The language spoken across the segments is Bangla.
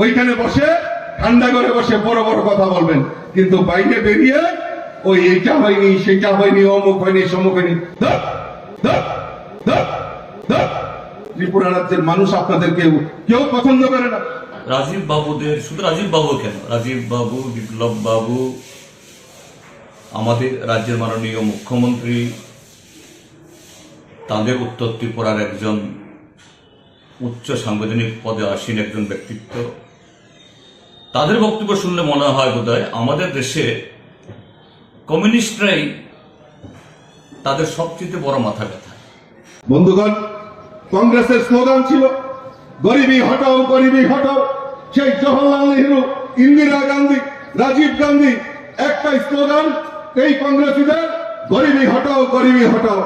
ওইখানে বসে, ঠান্ডা করে বসে বড় বড় কথা বলবেন। কিন্তু বাইরে বেরিয়ে, ওই এইটা হয়নি সেটা হয়নি, অমুক হয়নি, সমুক হয়নি। ত্রিপুরা রাজ্যের মানুষ আপনাদের কেউ কেউ পছন্দ করে না। রাজীব বাবুদের, শুধু রাজীব বাবু কেন? রাজীব বাবু, বিপ্লব বাবু, আমাদের রাজ্যের মাননীয় মুখ্যমন্ত্রী, তাঁদের উত্তর ত্রিপুরার একজন উচ্চ সাংবিধানিক পদে আসীন একজন ব্যক্তিত্ব। তাদের বক্তব্য শুনলে মনে হয় বোধহয় আমাদের দেশে কমিউনিস্টরাই তাদের সবচেয়ে বড় মাথা ব্যথা। বন্ধুগণ, কংগ্রেসের স্লোগান ছিল, গরিবী হটাও গরিবী হটাও। সেই জওহরলাল নেহরু, ইন্দিরা গান্ধী, রাজীব গান্ধী, একটাই স্লোগান, এই কংগ্রেসীদের গরিবী হটাও গরিবী হটাও।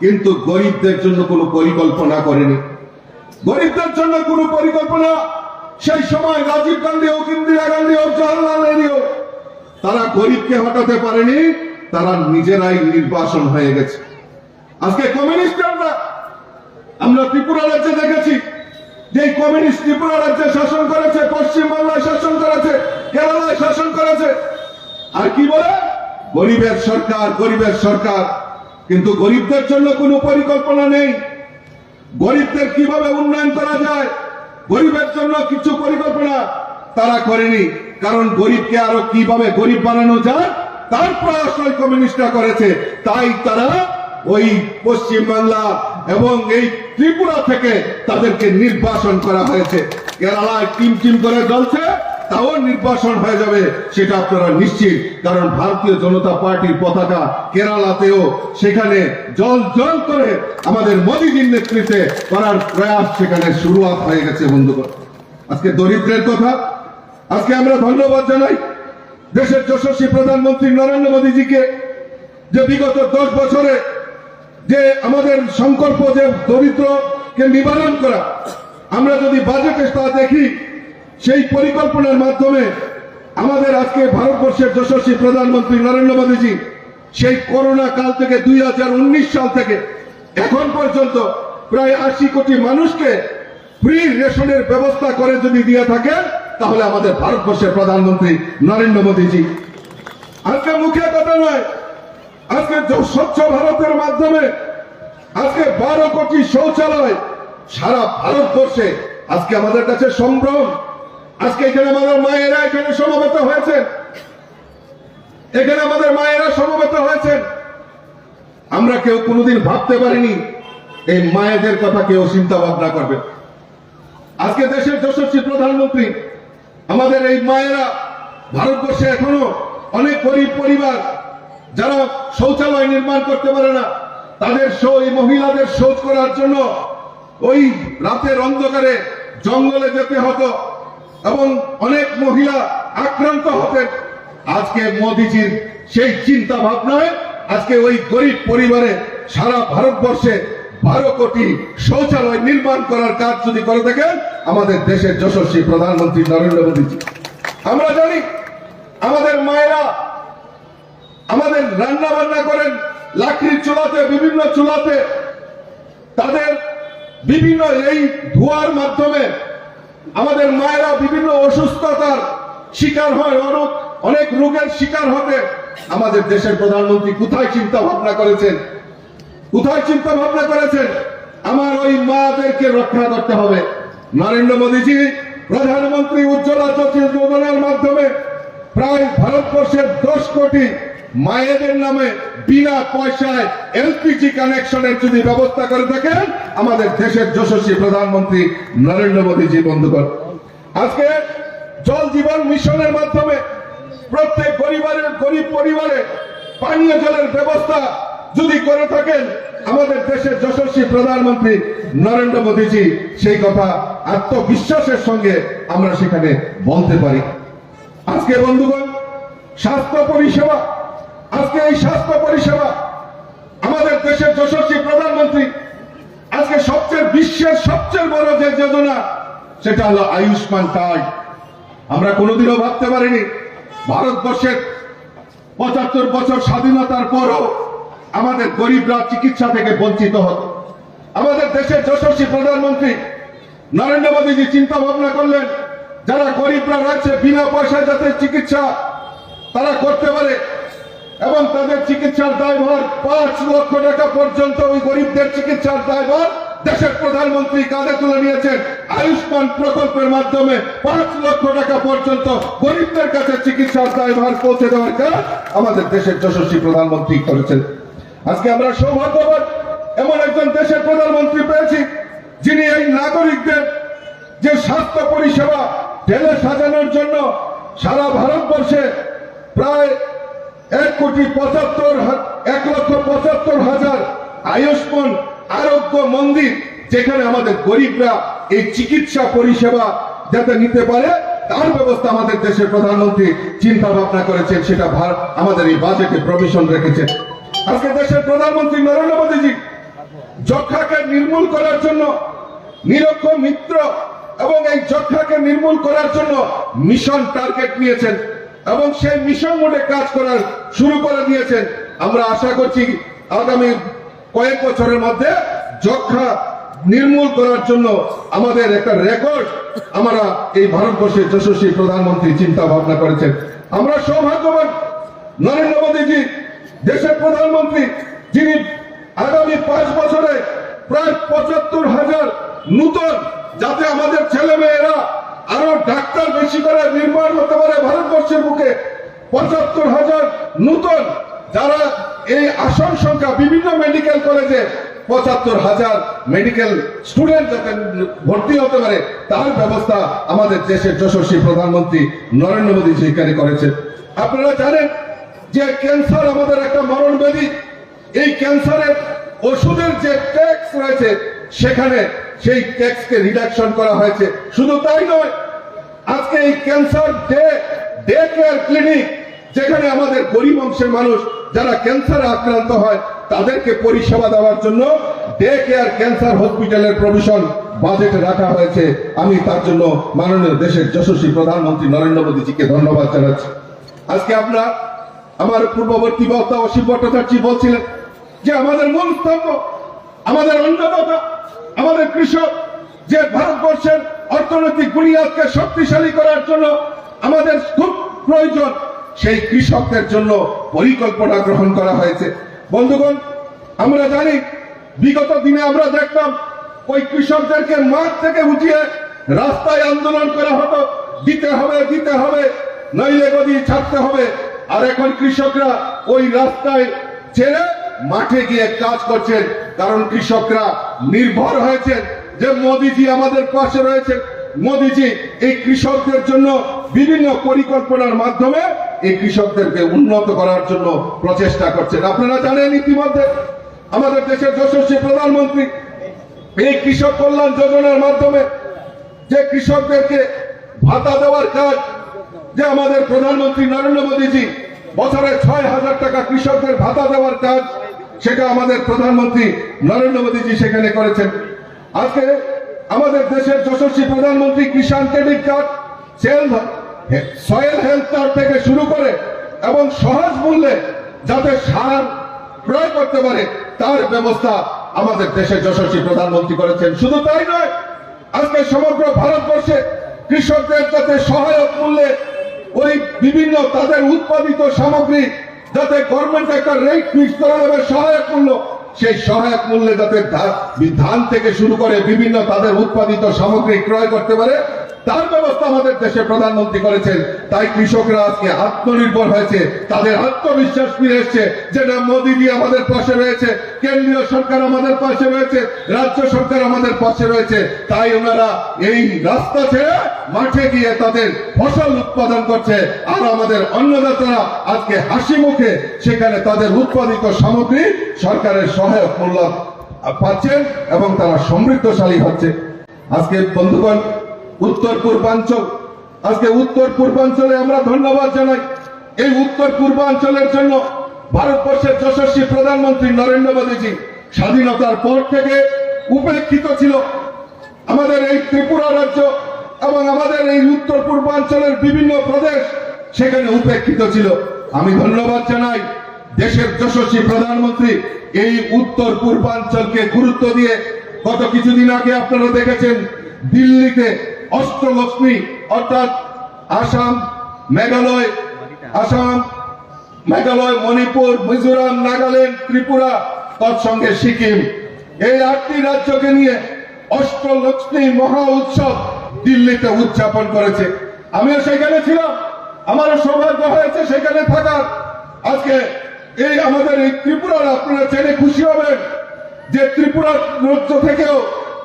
কিন্তু গরিবদের জন্য কোনো পরিকল্পনা করেনি। গরিবদের জন্য কোনো পরিকল্পনা সেই সময় রাজীব গান্ধী হোক ইন্দিরা গান্ধী হোক জওয়াহরলাল নেহরু হোক, তারা গরিবকে হটাতে পারেনি তারা নিজেরাই নির্বাসন হয়ে গেছে। আজকে কমিউনিস্টরা আমরা ত্রিপুরা রাজ্যে দেখেছি যে কমিউনিস্ট ত্রিপুরা রাজ্যে শাসন করেছে পশ্চিম বাংলায় শাসন করেছে কেরালায় শাসন করেছে আর কি বলে? গরিবের সরকার গরিবের সরকার। কিন্তু গরিবদের জন্য কোনো পরিকল্পনা নেই। গরিবদের কীভাবে উন্নয়ন করা যায়? গরিবের জন্য কিছু পরিকল্পনা তারা করেনি। কারণ গরিবকে আরও কীভাবে গরিব বানানো যায়, তার প্রয়াস কমিউনিস্টরা করেছে। তাই তারা ওই পশ্চিম বাংলা এবং এই ত্রিপুরা থেকে তাদেরকে নির্বাসন করা হয়েছে। কেরালায় টিম টিম করে জ্বলছে। তাও নির্বাসন হয়ে যাবে, সেটা আপনারা নিশ্চিত। কারণ ভারতীয় জনতা পার্টির পতাকা কেরালাতেও সেখানে জল জল করে আমাদের মোদীজির নেতৃত্বে করার প্রয়াস সেখানে শুরুয়াত হয়ে গেছে, বন্ধুগণ। আজকে দরিদ্রের কথা, আজকে আমরা ধন্যবাদ জানাই দেশের যশস্বী প্রধানমন্ত্রী নরেন্দ্র মোদীজিকে, যে বিগত দশ বছরে যে আমাদের সংকল্প যে দরিদ্রকে নিবারণ করা, আমরা যদি বাজেটে তা দেখি সেই পরিকল্পনার মাধ্যমে আমাদের আজকে ভারতবর্ষের যশস্বী প্রধানমন্ত্রী নরেন্দ্র মোদীজি সেই করোনা কাল থেকে দুই হাজার উনিশ সাল থেকে এখন পর্যন্ত প্রায় আশি কোটি মানুষকে ফ্রি রেশনের ব্যবস্থা করে যদি দিয়ে থাকেন, তাহলে আমাদের ভারতবর্ষের প্রধানমন্ত্রী নরেন্দ্র মোদীজি। আজকে মুখে কথা নয়, আজকে স্বচ্ছ ভারতের মাধ্যমে আজকে বারো কোটি শৌচালয় সারা ভারতবর্ষে আজকে আমাদের কাছে সম্ভ্রম। আজকে এখানে আমাদের মায়েরা এখানে সমবেত হয়েছেন। এখানে আমাদের মায়েরা সমবেত হয়েছেন। আমরা কেউ কোনোদিন ভাবতে পারিনি, এই মায়েদের কথা কেউ চিন্তা ভাবনা করবে। আজকে দেশের যশস্বী প্রধানমন্ত্রী, আমাদের এই মায়েরা ভারতবর্ষে এখনও অনেক গরিব পরিবার, যারা শৌচালয় নির্মাণ করতে পারে না, তাদের এই মহিলাদের শোধ করার জন্য ওই রাতের অন্ধকারে জঙ্গলে যেতে হতো। এবং অনেক মহিলা আক্রান্ত হতেন। আজকে মোদিজির সেই চিন্তা ভাবনায় আজকে ওই গরিব পরিবারে সারা ভারতবর্ষে বারো কোটি শৌচালয় নির্মাণ করার কাজ যদি করে থাকেন, আমাদের দেশের যশস্বী প্রধানমন্ত্রী নরেন্দ্র মোদীজি। আমরা জানি, আমাদের মায়েরা আমাদের রান্না বান্না করেন, লাকড়ির চুলাতে, বিভিন্ন চুলাতে, তাদের বিভিন্ন এই ধোয়ার মাধ্যমে আমাদের মায়েরা বিভিন্ন অসুস্থতার শিকার হয়, অনেক অনেক রোগের শিকার হবে আমাদের দেশের প্রধানমন্ত্রী কোথায় চিন্তা ভাবনা করেছেন? কোথায় চিন্তা ভাবনা করেছেন? আমার ওই মাদেরকে রক্ষা করতে হবে। নরেন্দ্র মোদীজি প্রধানমন্ত্রী উজ্জ্বলা যোজনার মাধ্যমে প্রায় ভারতবর্ষের দশ কোটি মায়েদের নামে বিনা পয়সায় এলপিজি কানেকশনের যদি ব্যবস্থা করে থাকেন, আমাদের দেশের যশস্বী প্রধানমন্ত্রী নরেন্দ্র মোদীজি, বন্ধুগণ। আজকে জল জীবন মিশনের মাধ্যমে প্রত্যেক পরিবারের গরিব পরিবারে পানীয় জলের ব্যবস্থা যদি করে থাকেন, আমাদের দেশের যশস্বী প্রধানমন্ত্রী নরেন্দ্র মোদীজি, সেই কথা আত্মবিশ্বাসের সঙ্গে আমরা সেখানে বলতে পারি। আজকে বন্ধুগণ, স্বাস্থ্য পরিষেবা আজকে এই স্বাস্থ্য পরিষেবা আমাদের দেশের যশস্বী প্রধানমন্ত্রী, আজকে সবচেয়ে বিশ্বের সবচেয়ে বড় যে যোজনা, সেটা হলো আয়ুষ্মান কার্ড। আমরা কোনোদিনও ভাবতে পারিনি, ভারতবর্ষের পঁচাত্তর বছর স্বাধীনতার পরও আমাদের গরিবরা চিকিৎসা থেকে বঞ্চিত হতো। আমাদের দেশের যশস্বী প্রধানমন্ত্রী নরেন্দ্র মোদীজি চিন্তা ভাবনা করলেন, যারা গরিবরা রয়েছে, বিনা পয়সায় যাতে চিকিৎসা তারা করতে পারে এবং তাদের চিকিৎসার দায়ভার পাঁচ লক্ষ টাকা পর্যন্ত ওই গরিবদের চিকিৎসার দায়ভার দেশের প্রধানমন্ত্রী কাঁধে তুলে নিয়েছেন। আয়ুষ্মান প্রকল্পের মাধ্যমে পাঁচ লক্ষ টাকা পর্যন্ত গরিবদের কাছে চিকিৎসার দায়ভার পৌঁছে দেওয়ার কাজ আমাদের দেশের যশস্বী প্রধানমন্ত্রী করেছেন। আজকে আমরা সৌভাগ্যবান এমন একজন দেশের প্রধানমন্ত্রী পেয়েছি, যিনি এই নাগরিকদের যে স্বাস্থ্য পরিষেবা ঢেলে সাজানোর জন্য সারা ভারতবর্ষে প্রায় এক কোটি পঁচাত্তর এক লক্ষ পঁচাত্তর হাজার আয়ুষ্মান আরোগ্য মন্দির, যেখানে আমাদের গরিবরা এই চিকিৎসা পরিষেবা যাতে নিতে পারে, তার ব্যবস্থা আমাদের দেশের প্রধানমন্ত্রী চিন্তা ভাবনা করেছেন, সেটা ভার- আমাদের এই বাজেটে প্রভিশন রেখেছেন। আজকে দেশের প্রধানমন্ত্রী নরেন্দ্র মোদীজি যক্ষাকে নির্মূল করার জন্য, নিরক্ষ মিত্র এবং এই যক্ষাকে নির্মূল করার জন্য মিশন টার্গেট নিয়েছেন। এবং সেই মিশন মোডে কাজ করার শুরু করে দিয়েছেন। আমরা আশা করছি আগামী কয়েক বছরের মধ্যে যক্ষা নির্মূল করার জন্য আমাদের একটা রেকর্ড আমরা এই ভারতবর্ষের যশস্বী প্রধানমন্ত্রী চিন্তা ভাবনা করেছেন। আমরা সৌভাগ্যবান নরেন্দ্র মোদীজি, দেশের প্রধানমন্ত্রী, যিনি আগামী পাঁচ বছরে প্রায় পঁচাত্তর হাজার নূতন, যাতে আমাদের ছেলে মেয়েরা ডাক্তার বেশি করে নির্মাণ হতে পারে ভারতবর্ষের বুকে। পঁচাত্তর হাজার নূতন যারা এই আসন সংখ্যা বিভিন্ন মেডিকেল কলেজে পঁচাত্তর হাজার মেডিকেল স্টুডেন্ট যাতে ভর্তি হতে পারে, তার ব্যবস্থা আমাদের দেশের যশস্বী প্রধানমন্ত্রী নরেন্দ্র মোদী সেখানে করেছেন। আপনারা জানেন যে ক্যান্সার আমাদের একটা মরণ ব্যাধি। এই ক্যান্সারের ওষুধের যে ট্যাক্স রয়েছে, সেখানে সেই ট্যাক্সকে রিডাকশন করা হয়েছে। শুধু তাই নয় আজকে এই cancer day day care clinic, যেখানে আমাদের গরিব অংশের মানুষ যারা ক্যান্সারে আক্রান্ত হয়, তাদেরকে পরিষেবা দেওয়ার জন্য ডে কেয়ার ক্যান্সার হসপিটালের প্রভিশন বাজেটে রাখা হয়েছে। আমি তার জন্য মাননীয় দেশের যশস্বী প্রধানমন্ত্রী নরেন্দ্র মোদীজিকে ধন্যবাদ জানাচ্ছি। আজকে আমরা আমার পূর্ববর্তী বক্তা অসীম ভট্টাচার্য বলছিলেন যে আমাদের মূল স্তম্ভ, আমাদের অন্নদাতা, আমাদের কৃষক, যে ভারতবর্ষের অর্থনৈতিক বুনিয়াদকে শক্তিশালী করার জন্য আমাদের খুব প্রয়োজন। সেই কৃষকদের জন্য পরিকল্পনা গ্রহণ করা হয়েছে। বন্ধুগণ, আমরা জানি, বিগত দিনে আমরা দেখতাম, ওই কৃষকদেরকে মাঠ থেকে উঠিয়ে রাস্তায় আন্দোলন করা হতো। দিতে হবে দিতে হবে, নইলে গদি ছাড়তে হবে। আর এখন কৃষকরা ওই রাস্তায় ছেড়ে মাঠে গিয়ে কাজ করছেন, কারণ কৃষকরা নির্ভর হয়েছেন। যে মোদিজি আমাদের পাশে রয়েছে, মোদিজি এই কৃষকদের জন্য বিভিন্ন পরিকল্পনার মাধ্যমে এই কৃষকদেরকে উন্নত করার জন্য প্রচেষ্টা করছেন। আপনারা জানেন ইতিমধ্যে আমাদের দেশের যশস্বী প্রধানমন্ত্রী এই কৃষক কল্যাণ যোজনার মাধ্যমে যে কৃষকদেরকে ভাতা দেওয়ার কাজ, যে আমাদের প্রধানমন্ত্রী নরেন্দ্র মোদীজি বছরে ছয় হাজার টাকা কৃষকদের ভাতা দেওয়ার কাজ, সেটা আমাদের প্রধানমন্ত্রী নরেন্দ্র মোদীজি সেখানে করেছেন। আজকে আমাদের দেশের যশস্বী প্রধানমন্ত্রী কিষাণ ক্রেডিট কার্ড, সেল সয়েল হেলথ কার্ড থেকে শুরু করে এবং সহজ মূল্যে যাতে সার ক্রয় করতে পারে, তার ব্যবস্থা আমাদের দেশের যশস্বী প্রধানমন্ত্রী করেছেন। শুধু তাই নয়, আজকে সমগ্র ভারতবর্ষে কৃষকদের যাতে সহায়ক মূল্যে ওই বিভিন্ন তাদের উৎপাদিত সামগ্রী যাতে গভর্নমেন্ট একটা রেট ফিক্স করে দেবে সহায়ক মূল্য সেই সহায়ক মূল্যে যাতে ধান থেকে শুরু করে বিভিন্ন তাদের উৎপাদিত সামগ্রী ক্রয় করতে পারে তার ব্যবস্থা আমাদের দেশে প্রধানমন্ত্রী করেছেন। তাই কৃষকরা আজকে আত্মনির্ভর হয়েছে। তাদের আত্মবিশ্বাস ফিরে এসছে। যে না মোদীজি আমাদের পাশে রয়েছে, কেন্দ্রীয় সরকার আমাদের পাশে রয়েছে, রাজ্য সরকার আমাদের পাশে রয়েছে। তাই ওনারা এই রাস্তা ছেড়ে মাঠে গিয়ে তাদের ফসল উৎপাদন করছে। আর আমাদের অন্নদাতারা আজকে হাসি মুখে সেখানে তাদের উৎপাদিত সামগ্রী সরকারের সহায়ক মূল্য পাচ্ছেন এবং তারা সমৃদ্ধশালী হচ্ছে। আজকে বন্ধুগণ উত্তর পূর্বাঞ্চল। আজকে উত্তর পূর্বাঞ্চলে আমরা ধন্যবাদ জানাই। এই উত্তর পূর্বাঞ্চলের জন্য ভারতবর্ষের যশস্বী প্রধানমন্ত্রী নরেন্দ্র মোদীজি স্বাধীনতার পর থেকে উপেক্ষিত ছিল। আমাদের এই ত্রিপুরা রাজ্য এবং আমাদের এই উত্তর পূর্বাঞ্চলের বিভিন্ন প্রদেশ সেখানে উপেক্ষিত ছিল। আমি ধন্যবাদ জানাই দেশের যশস্বী প্রধানমন্ত্রী এই উত্তর পূর্বাঞ্চলকে গুরুত্ব দিয়ে। গত কিছুদিন আগে আপনারা দেখেছেন দিল্লিতে অষ্টলক্ষ্মী অর্থাৎ আসাম, মেঘালয় আসাম, মেঘালয়, মণিপুর, মিজোরাম, নাগাল্যান্ড, ত্রিপুরা, তৎসঙ্গে সিকিম। এই আটটি রাজ্যকে নিয়ে অষ্টলক্ষ্মী মহা উৎসব দিল্লিতে উদযাপন করেছে। আমিও সেখানে ছিলাম, আমারও সৌভাগ্য হয়েছে সেখানে থাকার। আজকে এই আমাদের এই ত্রিপুরার আপনারা জেনে খুশি হবেন যে ত্রিপুরা রাজ্য থেকেও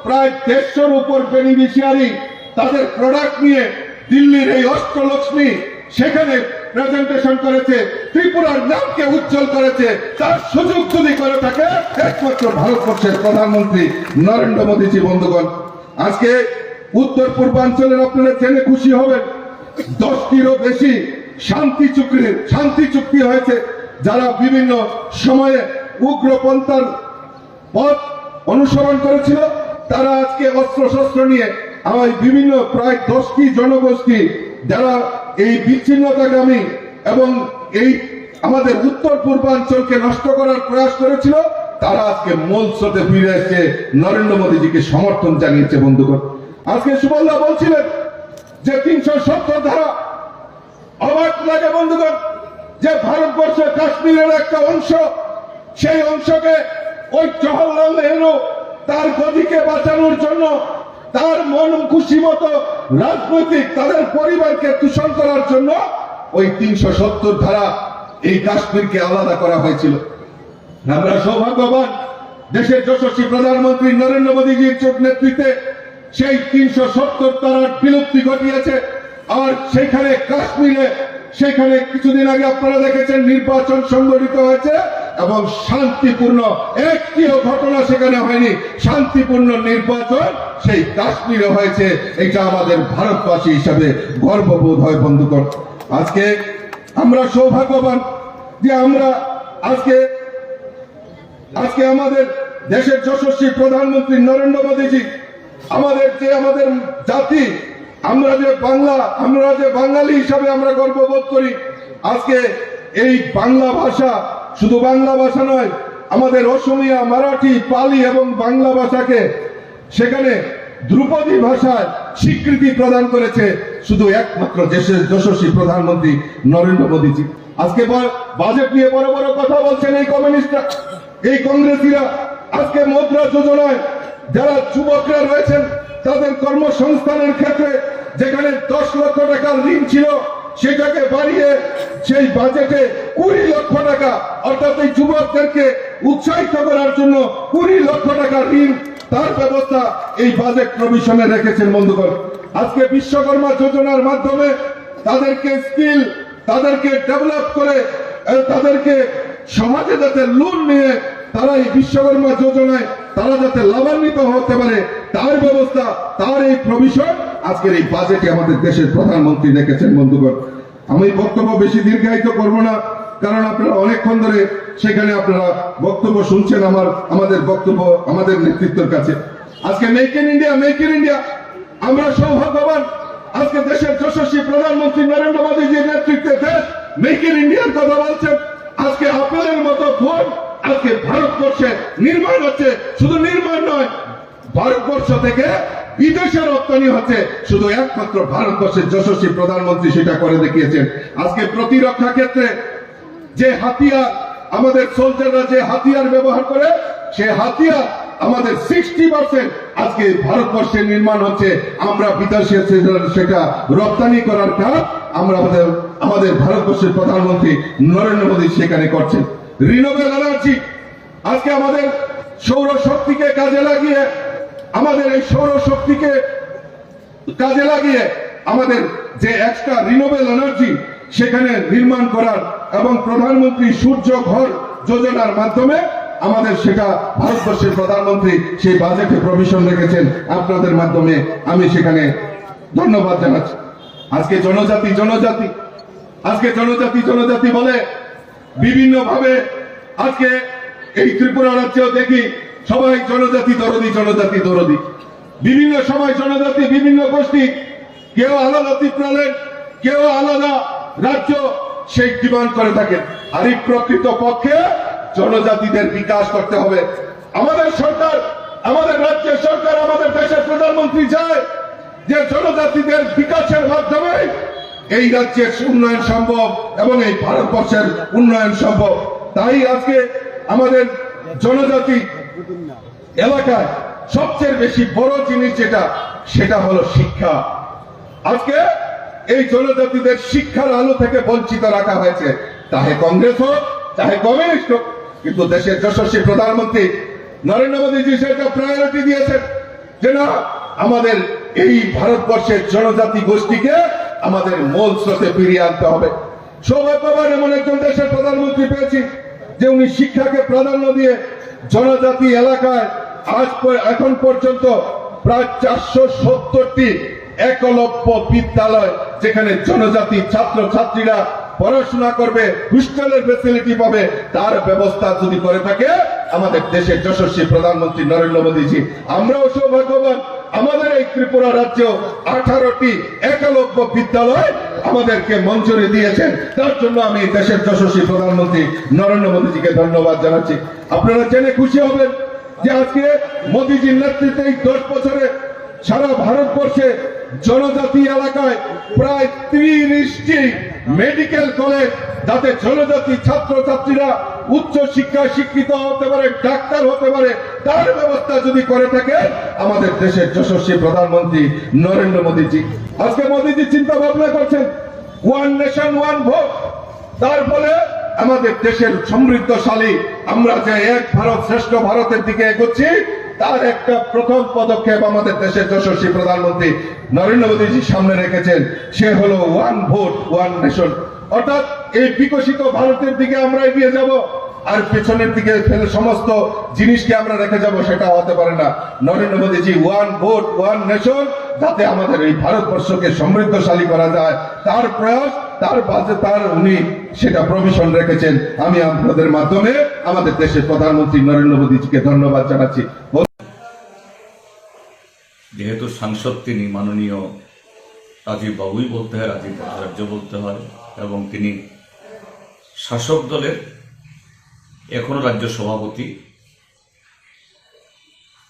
প্রায় দেড়শোর উপর বেনিফিশিয়ারি তাদের প্রোডাক্ট নিয়ে দিল্লির এই অষ্টলক্ষ্মী সেখানে প্রেজেন্টেশন করেছে, ত্রিপুরার নামকে উজ্জ্বল করেছে, তার সুযোগ যদি করে থাকে, একমাত্র ভারতবর্ষের প্রধানমন্ত্রী নরেন্দ্র মোদীজি, বন্ধুগণ। আজকে উত্তর পূর্বাঞ্চলের আপনারা জেনে খুশি হবেন, দশটিরও বেশি শান্তি চুক্তি শান্তি চুক্তি হয়েছে, যারা বিভিন্ন সময়ে উগ্রপন্থার পথ অনুসরণ করেছিল, তারা আজকে অস্ত্র শস্ত্র নিয়ে আমার বিভিন্ন প্রায় দশটি জনগোষ্ঠী যারা এই বিচ্ছিন্নতাগামী এবং এই আমাদের উত্তর পূর্বাঞ্চলকে নষ্ট করার প্রয়াস করেছিল, তারা আজকে মূল স্রোতে ফিরে এসে নরেন্দ্র মোদীজিকে সমর্থন জানিয়েছে, বন্ধুগণ। আজকে সুবলদা বলছিলেন যে তিনশো সত্তর ধারা অবাক লাগে, বন্ধুগণ, যে ভারতবর্ষ কাশ্মীরের একটা অংশ, সেই অংশকে ওই জওহরলাল নেহরু তার গদিকে বাঁচানোর জন্য তার মন খুশি মতো রাজনৈতিক তাদের পরিবারকে দূষণ করার জন্য ওই তিনশো সত্তর ধারা এই কাশ্মীরকে আলাদা করা হয়েছিল। আমরা সৌভাগ্যবান দেশের যশস্বী প্রধানমন্ত্রী নরেন্দ্র মোদীজির নেতৃত্বে সেই তিনশো সত্তর তারার বিলুপ্তি ঘটিয়েছে। আর সেখানে কাশ্মীরে, সেখানে কিছুদিন আগে আপনারা দেখেছেন নির্বাচন সংগঠিত হয়েছে। এবং শান্তিপূর্ণ একটিও ঘটনা সেখানে হয়নি। শান্তিপূর্ণ নির্বাচন সেই কাশ্মীরে হয়েছে। এটা আমাদের ভারতবাসী হিসাবে গর্ববোধ হয় বন্ধুগণ। আজকে আমরা সৌভাগ্যবান যে আমরা আজকে আজকে আমাদের দেশের যশস্বী প্রধানমন্ত্রী নরেন্দ্র মোদীজি, আমাদের যে আমাদের জাতি, আমরা যে বাংলা, আমরা যে বাঙালি হিসাবে আমরা গর্ববোধ করি। আজকে এই বাংলা ভাষা শুধু বাংলা ভাষা নয়, আমাদের অসমিয়া, মারাঠি, পালি এবং বাংলা ভাষাকে সেখানে ধ্রুপদী ভাষায় স্বীকৃতি প্রদান করেছে শুধু একমাত্র দেশের যশস্বী প্রধানমন্ত্রী নরেন্দ্র মোদীজি। আজকে বাজেট নিয়ে বড় বড় কথা বলছেন এই কমিউনিস্টরা। এই কংগ্রেসীরা আজকে মুদ্রা যোজনায় যারা যুবকরা রয়েছেন, তাদের কর্মসংস্থানের ক্ষেত্রে যেখানে দশ লক্ষ টাকার ঋণ ছিল সেটাকে বাড়িয়ে সেই বাজেটে কুড়ি লক্ষ টাকা, অর্থাৎ এই যুবকদেরকে উৎসাহিত করার জন্য কুড়ি লক্ষ টাকা ঋণ, তার ব্যবস্থা এই বাজেট প্রভিশনে রেখেছেন বন্ধুগণ। আজকে বিশ্বকর্মা যোজনার মাধ্যমে তাদেরকে স্কিল, তাদেরকে ডেভেলপ করে, তাদেরকে সমাজে যাতে লোন নিয়ে তারা এই বিশ্বকর্মা যোজনায় তারা যাতে লাভান্বিত হতে পারে, তার ব্যবস্থা, তার এই প্রভিশন আজকের এই বাজেটে আমাদের দেশের প্রধানমন্ত্রী রেখেছেন বন্ধুগণ। আমি বক্তব্য বেশি দীর্ঘায়িত করব না, কারণ আপনারা অনেকক্ষণ ধরে সেখানে আপনারা বক্তব্য শুনছেন আমার, আমাদের বক্তব্য, আমাদের নেতৃত্বের কাছে। আজকে make in India make in India আমরা সৌভাগ্যবান। আজকে দেশের যশস্বী প্রধানমন্ত্রী নরেন্দ্র মোদীজির নেতৃত্বে দেশ মেক ইন ইন্ডিয়ার কথা বলছেন। আজকে আপেলের মতো ফোন আজকে ভারতবর্ষে নির্মাণ হচ্ছে, শুধু নির্মাণ নয়, ভারতবর্ষ থেকে বিদেশে রপ্তানি হচ্ছে। শুধু একমাত্র ভারতবর্ষের যশস্বী প্রধানমন্ত্রী সেটা করে দেখিয়েছেন। আজকে প্রতিরক্ষা ক্ষেত্রে যে হাতিয়ার আমাদের সোলজাররা যে হাতিয়ার ব্যবহার করে, সে হাতিয়ার আমাদের সিক্সটি পার্সেন্ট আজকে ভারতবর্ষে নির্মাণ হচ্ছে। আমরা বিদেশে সেটা রপ্তানি করার কাজ আমরা আমাদের আমাদের ভারতবর্ষের প্রধানমন্ত্রী নরেন্দ্র মোদী সেখানে করছেন। Renewable energy. আজকে আমাদের সৌর শক্তিকে কাজে লাগিয়ে, আমাদের এই সৌর শক্তিকে কাজে লাগিয়ে আমাদের যে এক্সট্রা রিনোভেল এনার্জি সেখানে নির্মাণ করার এবং প্রধানমন্ত্রী সূর্য ঘর যোজনার মাধ্যমে আমাদের সেটা ভারতবর্ষের প্রধানমন্ত্রী সেই বাজেটে প্রভিশন রেখেছেন। আপনাদের মাধ্যমে আমি সেখানে ধন্যবাদ জানাচ্ছি। আজকে জনজাতি জনজাতি। আজকে জনজাতি জনজাতি বলে বিভিন্ন ভাবে আজকে এই ত্রিপুরা রাজ্যেও দেখি সবাই জনজাতি দরদি জনজাতি দরদি। বিভিন্ন সময় জনজাতি, বিভিন্ন গোষ্ঠী, কেউ আলাদা ত্রিপুরালেন কেউ আলাদা রাজ্য, সেই ডিমান্ড করে থাকেন। আর এই প্রকৃত পক্ষে জনজাতিদের বিকাশ করতে হবে। আমাদের সরকার, আমাদের রাজ্যের সরকার, আমাদের দেশের প্রধানমন্ত্রী চায় যে জনজাতিদের বিকাশের মাধ্যমে এই রাজ্যের উন্নয়ন সম্ভব এবং এই ভারতবর্ষের উন্নয়ন সম্ভব। তাই আজকে আমাদের জনজাতি এলাকায় সবচেয়ে বেশি বড় জিনিস যেটা, সেটা হলো শিক্ষা। আজকে এই জনজাতিদের শিক্ষার আলো থেকে বঞ্চিত রাখা হয়েছে। চাহে কংগ্রেস হোক, চাহে কমিউনিস্ট হোক, কিন্তু দেশের যশস্বী প্রধানমন্ত্রী নরেন্দ্র মোদীজি সেটা প্রায়োরিটি দিয়েছেন যে না, আমাদের এই ভারতবর্ষের জনজাতি গোষ্ঠীকে আমাদের মূল স্রোতে ফিরিয়ে আনতে হবে। সৌভাগ্যবান এমন একজন দেশের প্রধানমন্ত্রী পেয়েছি, যে উনি শিক্ষাকে প্রাধান্য দিয়ে জনজাতি এলাকায় আজ এখন পর্যন্ত প্রায় চারশো সত্তরটি একলব্য বিদ্যালয়, যেখানে জনজাতি ছাত্র ছাত্রীরা পড়াশোনা করবে, হোস্টেলের ফেসিলিটি পাবে, তার ব্যবস্থা যদি করে থাকে, আমাদের দেশের যশস্বী প্রধানমন্ত্রী নরেন্দ্র মোদীজি, আমরাও সৌভাগ্যবান। আমাদের এই ত্রিপুরা রাজ্য আঠারোটি একলব্য বিদ্যালয় আমাদেরকে মঞ্জুরি দিয়েছেন। তার জন্য আমি দেশের যশস্বী প্রধানমন্ত্রী নরেন্দ্র মোদীজিকে ধন্যবাদ জানাচ্ছি। আপনারা জেনে খুশি হবেন যে আজকে মোদীজির নেতৃত্বে এই দশ বছরে সারা ভারতবর্ষে জনজাতি এলাকায় প্রায় ত্রিশটি মেডিকেল কলেজ, যাতে জনজাতি ছাত্রছাত্রীরা উচ্চ শিক্ষায় শিক্ষিত হতে পারে, ডাক্তার হতে পারে, তার ব্যবস্থা যদি করে থাকে, আমাদের দেশের যশস্বী প্রধানমন্ত্রী নরেন্দ্র মোদীজি। আজকে মোদীজি চিন্তা ভাবনা করছেন ওয়ান নেশন ওয়ান ভোট তার ফলে আমাদের দেশের সমৃদ্ধশালী, আমরা যে এক ভারত শ্রেষ্ঠ ভারতের দিকে এগোচ্ছি তার একটা প্রথম পদক্ষেপ আমাদের দেশের যশস্বী প্রধানমন্ত্রী নরেন্দ্র মোদীজি সামনে রেখেছেন। সে হলো ওয়ান ভোট, ওয়ান নেশন। অর্থাৎ এই বিকশিত ভারতের দিকে আমরা এগিয়ে যাব আর পেছনের দিকে ফেলে সমস্ত জিনিসকে আমরা রেখে যাব সেটা হতে পারে না। Narendra Modiji one vote, one nation, যাতে আমাদের এই ভারতবর্ষকে সমৃদ্ধশালী করা যায়। তার প্রয়াস তার বাজে তার উনি সেটা প্রভিশন রেখেছেন। আমি আপনাদের মাধ্যমে আমাদের দেশের প্রধানমন্ত্রী নরেন্দ্র মোদীজিকে ধন্যবাদ জানাচ্ছি। যেহেতু সাংসদ তিনি মাননীয় রাজীব বাবুই বলতে হয়, রাজীব ভট্টাচার্য বলতে হয়, এবং তিনি শাসক দলের এখনও রাজ্য সভাপতি,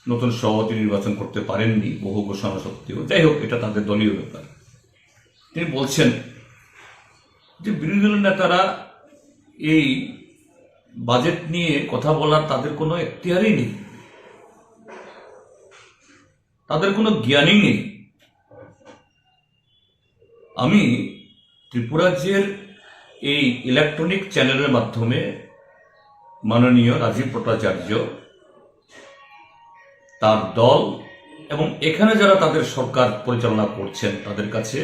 নতুন সভাপতি নির্বাচন করতে পারেননি, বহু ঘোষণা সত্ত্বেও। যাই হোক, এটা তাদের দলীয় ব্যাপার। তিনি বলছেন যে বিরোধী দলের নেতারা এই বাজেট নিয়ে কথা বলার তাদের কোনো এখতিয়ারই নেই। তাদের কোনো জ্ঞানই নেই। আমি ত্রিপুরাজ্যের এই ইলেকট্রনিক চ্যানেলের মাধ্যমে মাননীয় রাজীব ভট্টাচার্য, তার দল এবং এখানে যারা তাদের সরকার পরিচালনা করছেন তাদের কাছে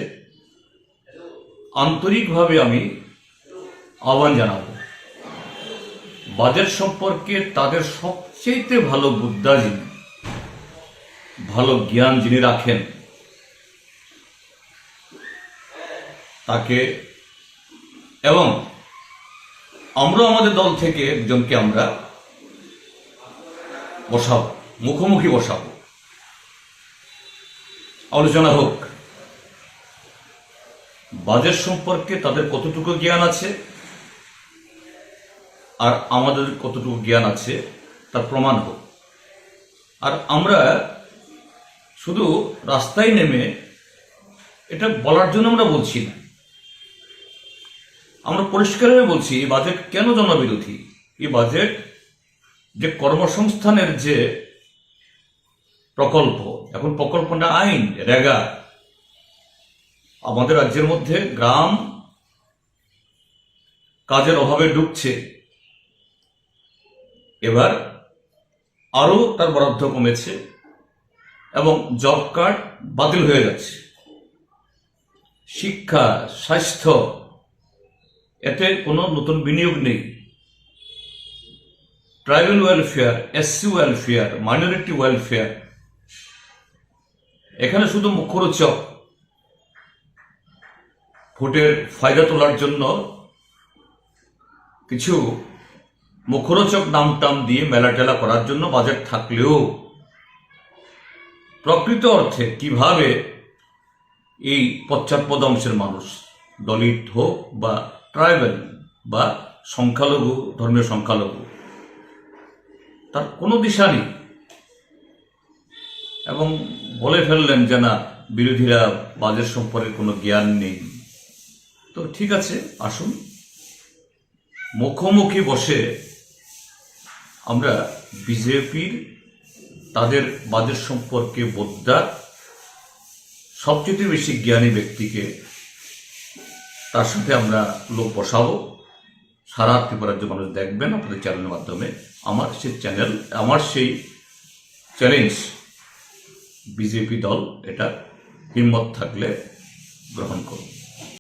আন্তরিকভাবে আমি আহ্বান জানাব। বাজেট সম্পর্কে তাদের সবচেয়ে ভালো বুদ্ধা যিনি, ভালো জ্ঞান যিনি রাখেন, তাকে এবং আমরা আমাদের দল থেকে একজনকে আমরা বসাবো, মুখোমুখি বসাবো। আলোচনা হোক। বাজেট সম্পর্কে তাদের কতটুকু জ্ঞান আছে আর আমাদের কতটুকু জ্ঞান আছে তার প্রমাণ হোক। আর আমরা শুধু রাস্তায় নেমে এটা বলার জন্য আমরা বলছি না। আমরা পরিষ্কারভাবে বলছি, এই বাজেট কেন জনবিরোধী? এই বাজেট যে কর্মসংস্থানের যে প্রকল্প, এখন প্রকল্পটা আইন, রেগা আমাদের রাজ্যের মধ্যে গ্রাম কাজের অভাবে ডুবছে। এবার আরও তার বরাদ্দ কমেছে এবং জব কার্ড বাতিল হয়ে যাচ্ছে। শিক্ষা, স্বাস্থ্য, এতে কোনো নতুন বিনিয়োগ নেই। Tribal welfare, SC welfare, minority welfare, এখানে শুধু মুখরোচক। ভোটের ফায়দা তোলার জন্য কিছু মুখরোচক নাম টাম দিয়ে মেলা টেলা করার জন্য বাজেট থাকলেও প্রকৃত অর্থে কীভাবে এই পশ্চাৎপদ অংশের মানুষ দলিত হোক বা ট্রাইবেল বা সংখ্যালঘু, ধর্মীয় সংখ্যালঘু, তার কোনো দিশা নেই। এবং বলে ফেললেন যে না, বিরোধীরা বাজেট সম্পর্কে কোনো জ্ঞান নেই। তো ঠিক আছে, আসুন। মুখোমুখি বসে আমরা বিজেপির, তাদের বাজেট সম্পর্কে বোদ্ধার, সবচেয়ে বেশি জ্ঞানী ব্যক্তিকে তার সাথে আমরা লোক বসাবো। সারা ত্রিপুরা রাজ্য মানুষ দেখবেন আপনাদের চ্যানেলের মাধ্যমে। আমার সেই চ্যানেল আমার সেই চ্যালেঞ্জ বিজেপি দল, এটা হিম্মত থাকলে গ্রহণ করুন।